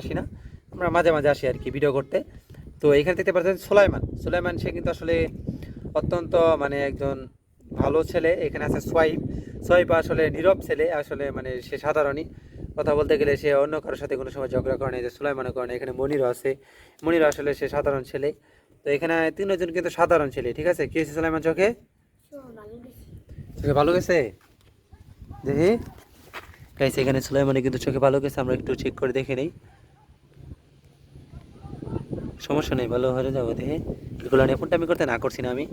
আসি না। আমরা মাঝে মাঝে আসি আর কি ভিডিও করতে। তো এখানে দেখতে পাচ্ছেন সোলাইমান। সোলাইমান, সে কিন্তু আসলে অত্যন্ত মানে একজন ভালো ছেলে। এখানে আছে সোয়াইব। সোয়াইব আসলে নীরব ছেলে, আসলে মানে সে সাধারণই। কথা বলতে গেলে সে অন্য কারোর সাথে কোনো সময় ঝগড়া করে না যে সুলাইমানও করে এখানে মনিরও আছে। মনিরও আসলে সে সাধারণ ছেলে। তো এখানে তিনজন কিন্তু সাধারণ ছেলে, ঠিক আছে? কি হয়েছে সুলাইমান চোখে? চোখে ভালো গেছে? দেখি। এখানে সুলাইমানের কিন্তু চোখে ভালো গেছে। আমরা একটু চেক করে দেখে নেই। সমস্যা নেই ভালো হয়ে যাব দেখে। এগুলো নিয়ে ফোনটা আমি করতে না করছি না আমি।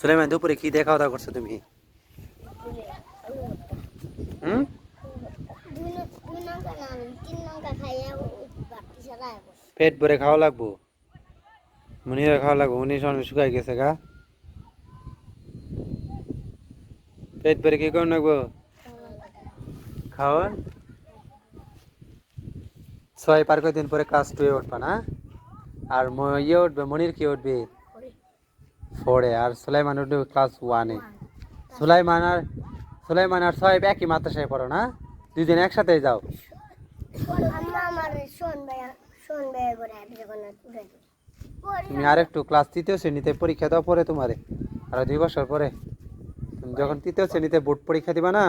সুলাইমান দুপুরে কি দেখা দাওয়া করছ তুমি? হুম? পেট ভরে খাওয়া লাগবো? মনিরা খাওয়া লাগবো উনি সঙ্গে শুকাই গেছে গা। পেট ভরে কি করে লাগবো? খাওয়ান ছয় পার দিন পরে ক্লাস টুয়ে উঠবে না। আর ইয়ে উঠবে, মনির কি উঠবে? ফোরে। আর সুলাইমান উঠবে ক্লাস ওয়ানে। সুলাইমান আর সুলাইমান আর ছয় একই মাদ্রাসায় পড়ো না? দুইজন একসাথে যাও। তুমি আর একটু ক্লাস তৃতীয় শ্রেণীতে পরীক্ষা দাও পরে তোমারে। আর দুই বছর পরে। তুমি যখন তৃতীয় শ্রেণীতে বোর্ড পরীক্ষা দিবা না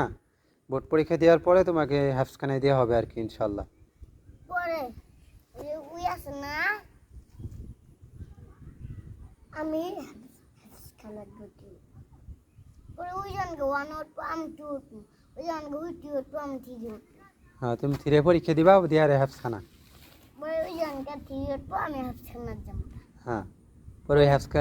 বোর্ড পরীক্ষা দেওয়ার পরে তোমাকে হাফসখানায় দেওয়া হবে আর কি ইনশাল্লাহ আমি খেলার দুটি। ওরে ওই জনকে ওয়ান উঠবো আমি টু উঠবো ওই জনকে উঠি উঠবো আমি থ্রি উঠবো হ্যাঁ তুমি থ্রি পরীক্ষা দিবা দিয়ে আরে হাফসখানা। ওই জনকে থ্রি উঠবো আমি যাব হ্যাঁ পরে ওই হাফসখা